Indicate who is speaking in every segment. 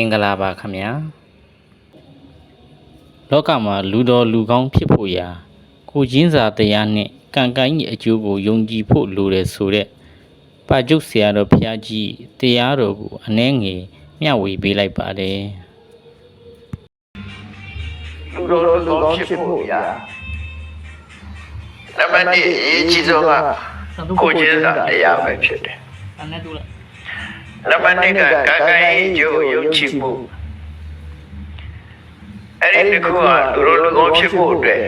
Speaker 1: င်္ဂလာပါခင်ဗျာလောကမှာလူတော်လူကောင်းဖြစ်ဖို့ရာကိုချင်းစာတရားနဲ့ကံကိုင်းကြီးအကျိုးကိုယုံကြည်ဖို့လိုတယ်ဆိုတဲ့ပါကျုပ်ဆရာတော်ဘုရားကြီးတရားတော်ကိုအနှဲငယ်မျှဝေပေးလိုက်ပါတယ်
Speaker 2: လူတော်လူကောင်းဖြစ်ဖို့ရာနံပါတ်1အရေးကြီးဆုံးကကိုကျင်းစာတရားပဲဖြစ်တယ်
Speaker 1: အနဲ့တူလို က်
Speaker 2: နံပါတ်2ကကာကံရေးကျိုးယုံကြည်မှုအဲ့ဒီတစ်ခုကလူတော်လူကောင်းဖြစ်ဖို့အတွက်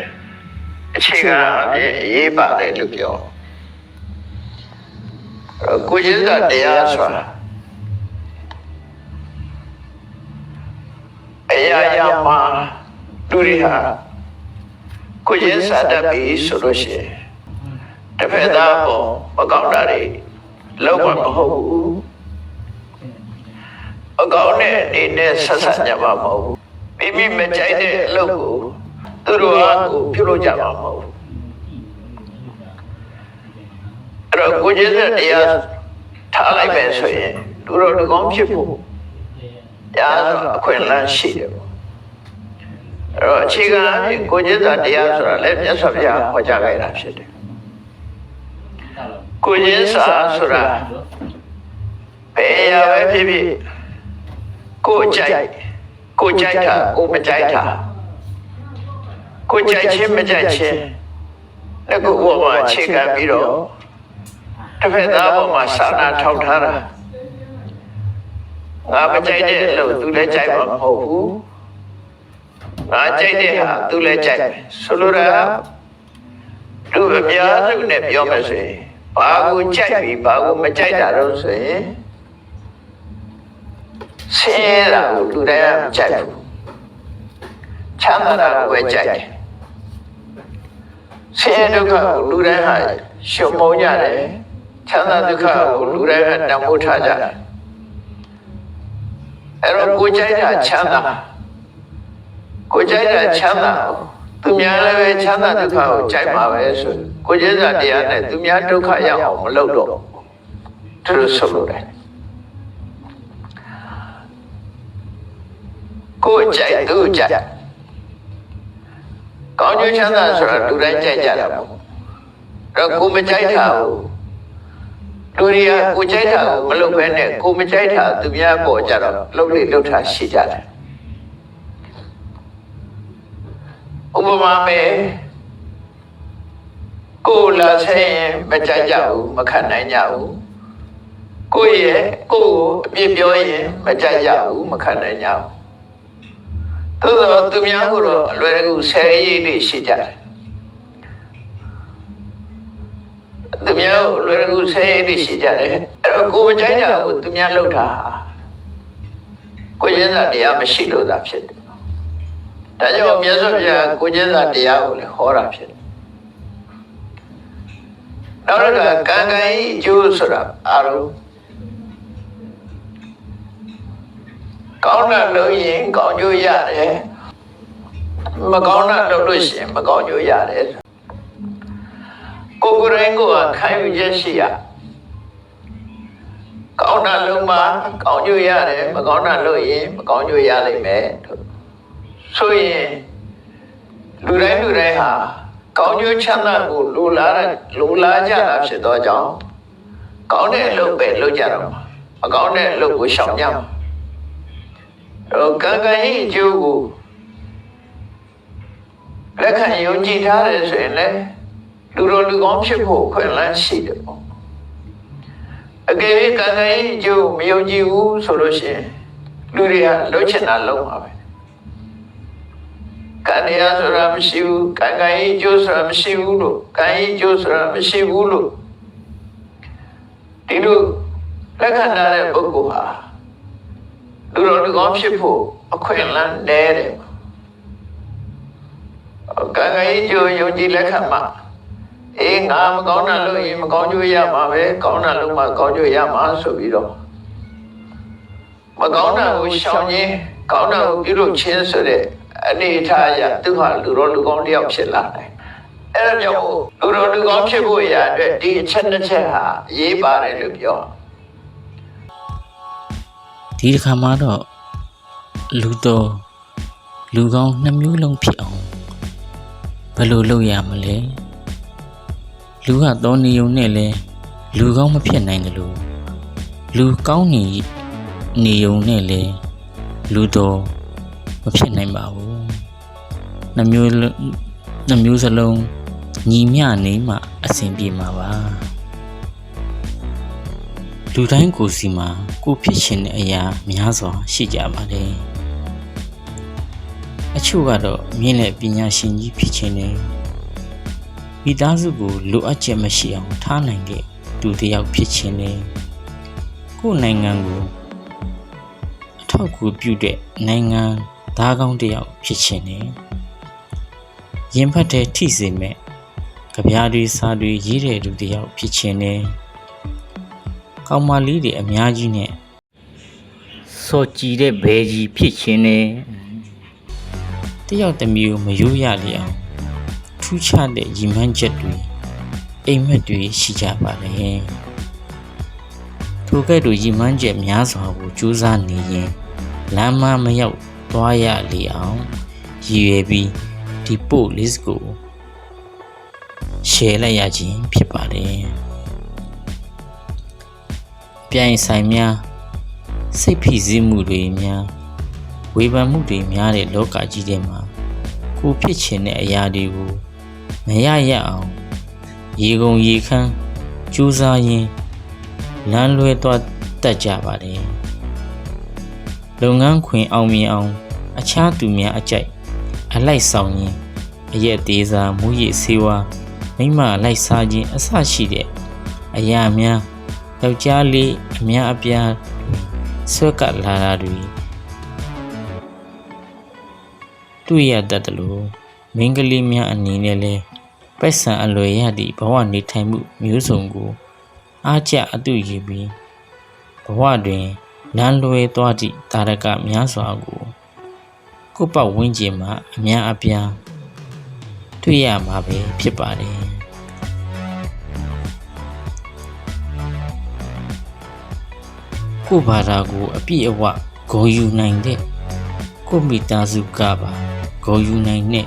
Speaker 2: အခြေခံအပြင်အရေးပါတယ်လို့ပြောအဲ့တော့ကိုကျင်းစာတရားဆိုတာအရာရာမှာလူတွေဟာကိုကျင်းစာတတ်ပြီဆိုလို့ရှိရင်တစ်ဖက်သားပေါ်မကောင်းတာတွေလုံးဝမဟုတ်ဘူး အကောင်းနဲ့အနေနဲ့ဆက်ဆက်ကြမှာမဟုတ်ဘူးမိမိမကြိုက်တဲ့အလုပ်ကိုသူတို့ကကိုပြုလုပ်ကြမှာမဟုတ်ဘူးအဲ့တော့ကိုကျင်းတဲ့တရားထားလိုက်မယ်ဆိုရင်သူတို့လူကောင်းဖြစ်ဖို့တရားဆိုအခွင့်အလမ်းရှိတယ်ပေါ့အဲ့တော့အခြေခံအဖြစ်ကိုကျင်းတဲ့တရားဆိုတာလည်းမြတ်စွာဘုရားဟောကြားခဲ့တာဖြစ်တယ်ကိုကျင်းစာဆိုတာဘယ်အရာပဲဖြစ်ဖြစ် ကိုကြိုက်ကိုကြိုက်တာကိုမကြိုက်တာကိုကြိုက်ချင်းမကြိုက်ချင်းလက်ကိုဘောမှာအခြေခံပြီးတော့တစ်ဖက်သားဘောမှာစာနာထောက်ထားတာငါမကြိုက်တဲ့အလုပ်သူလည်းကြိုက်မှာမဟုတ်ဘူးငါကြိုက်တဲ့ဟာသူလည်းကြိုက်မယ်ဆိုလိုတာသူအများစုနဲ့ပြောမယ်ဆိုရင်ဘာကိုကြိုက်ပြီးဘာကိုမကြိုက်တာတော့ဆိုရင် ဆင်းရဲတာကိုလူတိုင်းကမကြိုက်ဘူးချမ်းသာတာကိုပဲကြိုက်တယ်ဆင်းရဲဒုက္ခကိုလူတိုင်းဟာရှုံမုံကြတယ်ချမ်းသာဒုက္ခကိုလူတိုင်းကတန်ဖိုးထားကြတယ်အဲ့တော့ကိုကြိုက်တာချမ်းသာကိုကြိုက်တာချမ်းသာသူများလည်းပဲချမ်းသာဒုက္ခကိုကြိုက်မှာပဲဆိုကိုကျင်းစာတရားနဲ့သူများဒုက္ခရောက်အောင်မလုပ်တော့ဘူးသူတို့ဆိုလိုတယ် ကိုကြိုက်သူကြိုက်ကောင်းကျိုးချမ်းသာဆိုတာလူတိုင်းကြိုက်ကြတာပေါ့အဲ့တော့ကိုမကြိုက်တာကိုလူတွေကကိုကြိုက်တာကိုမလုပ်ဘဲနဲ့ကိုမကြိုက်တာသူများပေါ်ကြတော့လှုပ်လေလှုပ်တာရှိကြတယ်ဥပမာမယ်ကိုလာဆဲရင်မကြိုက်ကြဘူးမခံနိုင်ကြဘူးကိုရဲ့ကိုကိုအပြစ်ပြောရင်မကြိုက်ကြဘူးမခံနိုင်ကြဘူး သို့သောသူများကတော့အလွယ်တကူဆဲရေးလေးရှိကြတယ်သူများကိုအလွယ်တကူဆဲရေးလေးရှိကြတယ်အဲ့တော့ကိုမကြိုက်ကြဘူးသူများလှုပ်တာဟာကိုရင်းစာတရားမရှိလို့သာဖြစ်တယ်ဒါကြောင့်မြတ်စွာဘုရားကိုကျင်းစာတရားကိုလည်းဟောတာဖြစ်တယ်။နောက်တစ်ခါကံကံဤအကျိုးဆိုတာအားလုံး ကောင်းတာလုပ်ရင်ကောင်းကျိုးရတယ်။မကောင်းတာလုပ်လို့ရှိရင်မကောင်းကျိုးရတယ်။ကိုယ်ကိုယ်တိုင်ကိုယ်ကခံယူချက်ရှိရ။ကောင်းတာလုပ်မှကောင်းကျိုးရတယ်မကောင်းတာလုပ်ရင်မကောင်းကျိုးရလိမ့်မယ်လို့ဆိုရင်လူတိုင်းလူတိုင်းဟာကောင်းကျိုးချမ်းသာကိုလိုလားတဲ့လိုလားကြတာဖြစ်သောကြောင့်ကောင်းတဲ့အလုပ်ပဲလုပ်ကြတော့မှာမကောင်းတဲ့အလုပ်ကိုရှောင်ကြမှာအဲတော့ ကံကံရဲ့အကျိုးကိုလက်ခံယုံကြည်ထားတယ်ဆိုရင်လည်းလူတော်လူကောင်းဖြစ်ဖို့ခွင့်လန်းရှိတယ်ပေါ့အကယ်၍ကံကံရဲ့အကျိုးမယုံကြည်ဘူးဆိုလို့ရှိရင်လူတွေကလှုပ်ချင်တာလုပ်မှာပဲကံတရားဆိုတာမရှိဘူးကံကံကြီးကျိုးဆိုတာမရှိဘူးလို့ကံကြီးကျိုးဆိုတာမရှိဘူးလို့ဒီလိုလက်ခံထားတဲ့ပုဂ္ဂိုလ်ဟာ လူတော်လူကောင်းဖြစ်ဖို့အခွင့်အလမ်းနည်းတယ်ကံကံကြီးကျိုးယုံကြည်လက်ခံမှအေးငါမကောင်းတာလို့ရင်မကောင်းကျိုးရမှာပဲကောင်းတာလို့မှကောင်းကျိုးရမှာဆိုပြီးတော့မကောင်းတာကိုရှောင်ရင်းကောင်းတာကိုပြုလုပ်ခြင်းဆိုတဲ့အနေထားအရသူဟာလူတော်လူကောင်းတစ်ယောက်ဖြစ်လာတယ်။အဲဒါကြောင့်လူတော်လူကောင်းဖြစ်ဖို့ရာအတွက်ဒီအချက်တစ်ချက်ဟာအရေးပါတယ်လို့ပြော
Speaker 1: ဒီတစ်ခါမှာတော့လူတော်လူကောင်းနှစ်မျိုးလုံးဖြစ်အောင်ဘယ်လိုလုပ်ရမလဲလူကတော့နေုံနဲ့လဲလူကောင်းမဖြစ်နိုင်တယ်လို့လူကောင်းနေနေုံနဲ့လဲလူတော်မဖြစ်နိုင်ပါဘူးနှစ်မျိုးလုံးနှစ်မျိုးစလုံးညီမျှနေမှအဆင်ပြေမှာပါ လူတိုင်းကိုယ်စီမှာကိုယ်ဖြစ်ရှင်တဲ့အရာများစွာရှိကြပါတယ်အချို့ကတော့မြင့်တဲ့ပညာရှင်ကြီးဖြစ်ခြင်းနဲ့မိသားစုကိုလိုအပ်ချက်မရှိအောင်ထားနိုင်တဲ့သူတစ်ယောက်ဖြစ်ခြင်းနဲ့ကိုယ်နိုင်ငံကိုအထောက်အကူပြုတဲ့နိုင်ငံသားကောင်းတစ်ယောက်ဖြစ်ခြင်းနဲ့ရင်ဖတ်တဲ့ထိစေမဲ့ကြပြားတွေစာတွေရေးတဲ့လူတစ်ယောက်ဖြစ်ခြင်းနဲ့ ကောင်းမလေးတွေအများကြီးနဲ့စော်ကြည်တဲ့ဘဲကြီးဖြစ်ခြင်းနဲ့တယောက်တစ်မျိုးမရိုးရလေအောင်ထူးခြားတဲ့ရည်မှန်းချက်တွေအိမ်မက်တွေရှိကြပါလေထိုကဲ့သို့ရည်မှန်းချက်များစွာကိုကြိုးစားနေရင်လမ်းမမရောက်သွားရလေအောင်ရည်ရွယ်ပြီးဒီပို့ list ကို share လိုက်ရခြင်းဖြစ်ပါတယ်။ ပြိုင်ဆိုင်များစိတ်ဖိစီးမှုတွေများဝေဖန်မှုတွေများတဲ့လောကကြီးထဲမှာကိုဖြစ်ချင်တဲ့အရာတွေကိုမရရအောင်ရေကုန်ရေခမ်းကြိုးစားရင်းလမ်းလွဲသွားတတ်ကြပါတယ်။လုပ်ငန်းခွင်အောင်မြင်အောင် အခြားသူများအကြိုက်အလိုက်ဆောင်ရင်အရက်သေးစားမူရည်ဆေးဝါးမိမလိုက်စားခြင်းအဆရှိတဲ့အရာများ ယောက်ျားလေးအများအပြားဆွဲကပ်လာတာတွေတွေ့ရတတ်တယ်လို့မိန်းကလေးများအနေနဲ့လဲပိုက်ဆံအလွယ်ရသည့်ဘဝနေထိုင်မှုမျိုးစုံကိုအားကျအတူယူပြီးဘဝတွင်လမ်းလွဲသွားသည့်တာရကများစွာကိုကိုယ့်ပတ်ဝန်းကျင်မှာအများအပြားတွေ့ရမှာပဲဖြစ်ပါတယ် ကိုယ့်ဘာသာကိုအပြည့်အဝဂုဏ်ယူနိုင်တဲ့ကိုယ့်မိသားစုကပါဂုဏ်ယူနိုင်တဲ့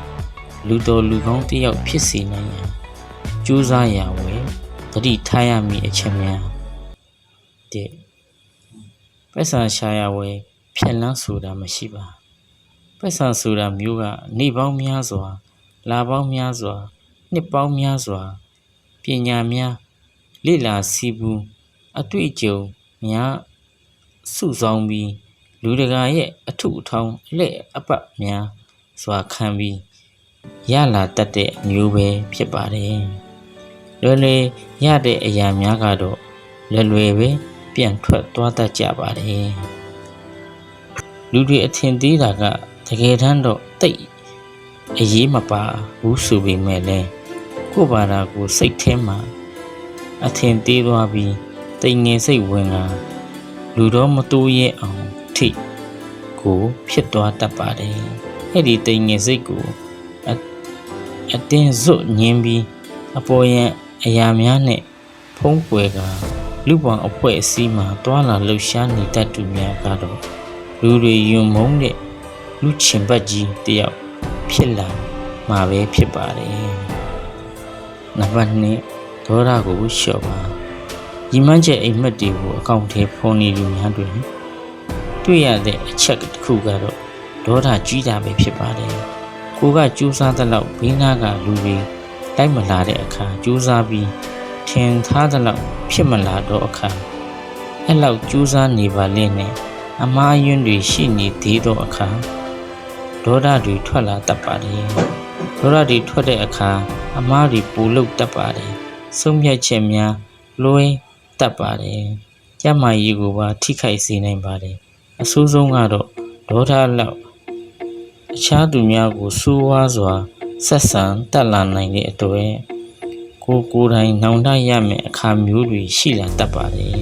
Speaker 1: လူတော်လူကောင်းတစ်ယောက်ဖြစ်စေနိုင်ရန်ကြိုးစားရဝယ်တတိထားရမည့်အချက်များတဲ့ပက်ဆာရှာရဝယ်ဖြက်လန်းဆိုတာမရှိပါပက်ဆာဆိုတာမျိုးကနေပေါင်းများစွာလာပေါင်းများစွာနှစ်ပေါင်းများစွာပညာများလေ့လာစီးပူးအတွေ့အကြုံများ စုဆောင်ပြီးလူတကာရဲ့အထုအထောင်းအလက်အပတ်များစွာခံပြီးရလာတတ်တဲ့မျိုးပဲဖြစ်ပါတယ်လွယ်လွယ်ရတဲ့အရာများကတော့လွယ်လွယ်ပဲပြန်ထွက်သွားတတ်ကြပါတယ်လူတွေအထင်သေးတာကတကယ်တမ်းတော့တိတ်အရေးမပါဘူးဆိုပေမဲ့လည်းကိုယ့်ဘာသာကိုစိတ်ထဲမှာအထင်သေးသွားပြီးတိမ်ငယ်စိတ်ဝင်လာ လူတော့မတိုးရဲအောင်ထိကိုဖြစ်သွားတတ်ပါတယ်အဲ့ဒီတိမ်ငယ်စိတ်ကိုအအတင်းဇွတ်ညင်းပြီးအပေါ်ရန်အရာများနဲ့ဖုံးကွယ်ကလူပောင်အဖွဲ့အစည်းမှာတွာလာလှုပ်ရှားနေတတ်သူများကတော့လူတွေယွံမုန်းတဲ့လူချင်ပတ်ကြီးတယောက်ဖြစ်လာမှာပဲဖြစ်ပါတယ်။နံပါတ်2ဒေါရကိုလျှော့ပါ။ ညီမချက်အိမ်မက်တွေကိုအကောင့်ထဲဖော်နေလူများတွင်တွေ့ရတဲ့အချက်တစ်ခုကတော့ဒေါရကြီးတာပဲဖြစ်ပါတယ်။ကိုကကြိုးစားသလောက်ဘေးနားကလူတွေလိုက်မလာတဲ့အခါကြိုးစားပြီးထင်ထားသလောက်ဖြစ်မလာတော့အခါအဲ့လောက်ကြိုးစားနေပါလေနဲ့အမားယွန်းတွေရှိနေသေးတော့အခါဒေါသတွေထွက်လာတတ်ပါတယ်ဒေါသတွေထွက်တဲ့အခါအမားတွေပူလုတ်တတ်ပါတယ်ဆုံးဖြတ်ချက်များလွှဲ တတ်ပါတယ်ကြမ်းမာရေးကိုပါထိခိုက်စေနိုင်ပါတယ်အဆိုးဆုံးကတော့ဒေါသလောက်အခြားသူများကိုဆိုးဝါးစွာဆက်ဆံတက်လာနိုင်တဲ့အတွက်ကိုယ်ကိုယ်တိုင်နှောင်တရမယ့်အခါမျိုးတွေရှိလာတတ်ပါတယ်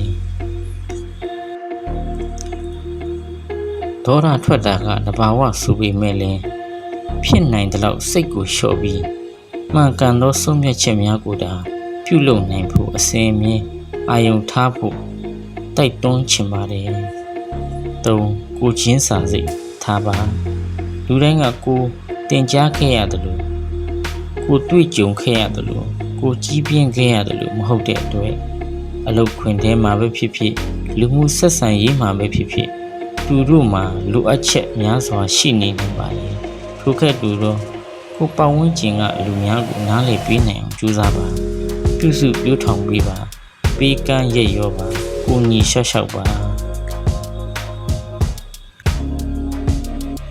Speaker 1: ဒေါရထွက်တာကတဘာဝဆိုပေမဲ့လည်းဖြစ်နိုင်တဲ့လောက်စိတ်ကိုလျှော့ပြီးမှန်ကန်သောဆုံးဖြတ်ချက်များကိုသာပြုလုပ်နိုင်ဖို့အစဉ်အမြဲ အာယုံထားဖို့တိုက်တွန်းချင်ပါတယ်။၃ကိုချင်းစာစိတ်ထားထားပါလူတိုင်းကကိုတင်ကြားခဲ့ရတယ်လို့ကိုတွေ့ကြုံခဲ့ရတယ်လို့ကိုကြီးပြင်းခဲ့ရတယ်လို့မဟုတ်တဲ့အတွက်အလုတ်ခွင်ထဲမှာပဲဖြစ်ဖြစ်လူမှုဆက်ဆံရေးမှာပဲဖြစ်ဖြစ်သူတို့မှာလိုအပ်ချက်များစွာရှိနေနိုင်ပါလေထို့ကဲ့သို့သောကိုပတ်ဝန်းကျင်ကလူများကိုနားလည်ပေးနိုင်အောင်ကြိုးစားပါပြုစုပြောထောင်ပေးပါ ပေးကမ်းရက်ရောပါကိုညီရှော့ရှောက်ပါ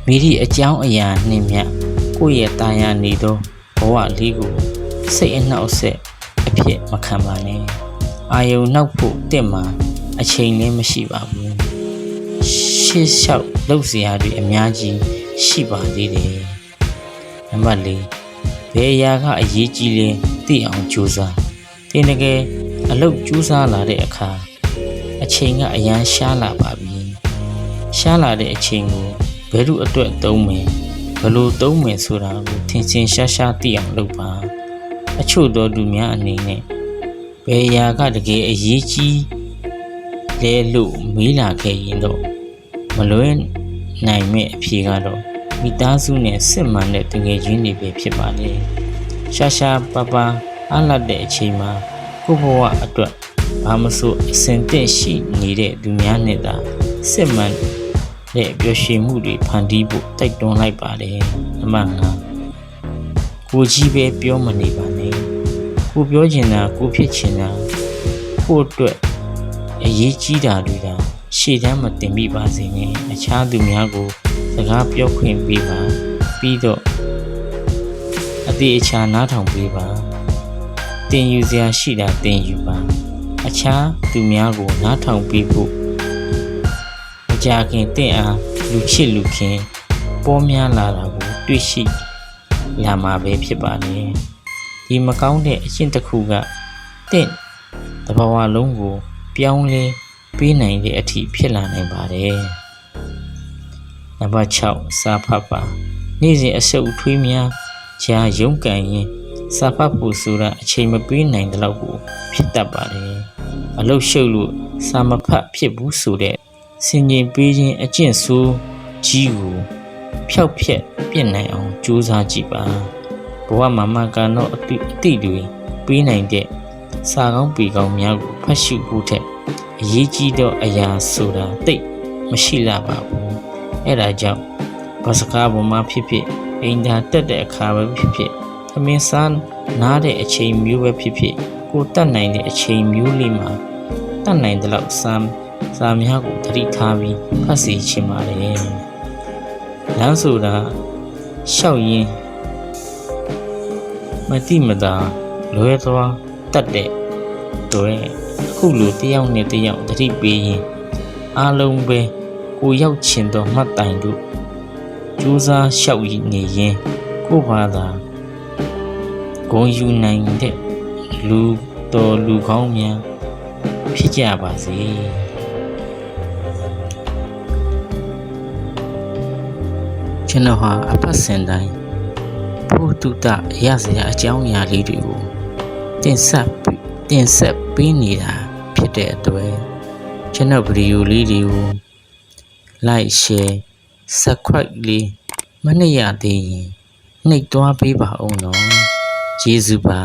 Speaker 1: မိဒီအကြောင်းအရာနှင့်မြကိုယ့်ရဲ့တာယာနေသောဘဝလေးကိုစိတ်အနှောက်အယှက်အဖြစ်မခံပါနဲ့အာယုံနောက်ဖို့တက်မှာအချိန်လည်းမရှိပါဘူးရှေ့လျှောက်လုပ်စရာတွေအများကြီးရှိပါသေးတယ်နံပါတ်၄ဘယ်အရာကအရေးကြီးလဲသိအောင်ကြိုးစားတင်တကယ် အလုပ်ကြိုးစားလာတဲ့အခါအချိန်ကအရန်ရှားလာပါပြီရှားလာတဲ့အချိန်ကိုဘယ်လိုအတွက်သုံးမယ်ဘယ်လိုသုံးမယ်ဆိုတာကိုထင်ထင်ရှားရှားသိအောင်လုပ်ပါအချို့သောသူများအနေနဲ့ဘယ်အရာကတကယ်အရေးကြီးလဲလို့မေးလာခဲ့ရင်တော့မလွဲနိုင်မဲ့အဖြေကတော့မိသားစုနဲ့စစ်မှန်တဲ့တကယ်ချင်းတွေပဲဖြစ်ပါလေရှားရှားပါပါအားလတ်တဲ့အချိန်မှာ ကိုယ့်ဘဝအတွက်ဘာမဆိုအစင်သက်ရှိနေတဲ့သူများနဲ့သာစစ်မှန်တဲ့ပျော်ရွှင်မှုတွေဖန်တီးဖို့တိုက်တွန်းလိုက်ပါတယ်နံပါတ်5ကိုကြီးပဲပြောမနေပါနဲ့ကိုပြောချင်တာကိုဖြစ်ချင်တာကိုအတွက်အရေးကြီးတာတွေကရှေ့တန်းမတင်မိပါစေနဲ့အခြားသူများကိုစကားပြောခွင့်ပေးပါပြီးတော့အသေးအချာနားထောင်ပေးပါ တင်ယူစရာရှိတာတင်ယူပါအခြားသူများကိုနားထောင်ပေးဖို့မကြခင်တင့်အားလူချစ်လူခင်ပေါ်များလာတာကိုတွေ့ရှိလာမှာပဲဖြစ်ပါလေဒီမကောင်းတဲ့အကျင့်တစ်ခုကတင့်တဘာဝလုံးကို ပြောင်းလဲပေးနိုင်တဲ့အထိဖြစ်လာနိုင်ပါတယ်နံပါတ်6စာဖတ်ပါနေ့စဉ်အဆုပ်အထွေးများဂျာရုံးကန်ရင် စာဖတ်ဖို့ဆိုတာအချိန်မပေးနိုင်တဲ့လောက်ကိုဖြစ်တတ်ပါတယ်အလုတ်ရှုပ်လို့စာမဖတ်ဖြစ်ဘူးဆိုတဲ့စင်ကြီးပေးခြင်းအကျင့်ဆိုးကြီးကိုဖျောက်ဖျက်ပြစ်နိုင်အောင်ကြိုးစားကြည့်ပါဘဝမှာမှကန်တော့အတိအတိတွေပေးနိုင်တဲ့စာကောင်းပေကောင်းများကိုဖတ်ရှုဖို့ထက်အရေးကြီးသောအရာဆိုတာတိတ်မရှိလာပါဘူးအဲ့ဒါကြောင့်ဘာစကားပေါ်မှာဖြစ်ဖြစ်အိမ်သာတက်တဲ့အခါပဲဖြစ်ဖြစ် သမင်းစားနားတဲ့အချိန်မျိုးပဲဖြစ်ဖြစ်ကိုတတ်နိုင်တဲ့အချိန်မျိုးလေးမှာတတ်နိုင်တဲ့လောက်စားစာများကိုသတိထားပြီးဖတ်စီချင်ပါတယ်လမ်းဆိုတာရှောက်ရင်းမတိမတာလွဲသွားတတ်တဲ့တွေ့အခုလိုတယောက်နဲ့တယောက်သတိပေးရင်အားလုံးပဲကိုရောက်ချင်သောမှတ်တိုင်တို့ကြိုးစားလျှောက်နေရင်ကိုယ့်ဘာသာ ဂုံယူနိုင်တဲ့လူတော်လူကောင်းများဖြစ်ကြပါစေကျွန်တော်ဟာအပတ်စဉ်တိုင်းဘုတုတရစရာအကြောင်းအရာလေးတွေကိုတင်ဆက်ပြီးတင်ဆက်ပေးနေတာဖြစ်တဲ့အတွက်ကျွန်တော်ဗီဒီယိုလေးတွေကို like share subscribe လေးမနှိပ်ရသေးရင်နှိပ်သွားပေးပါအောင်နော် ကျေးဇူးပါ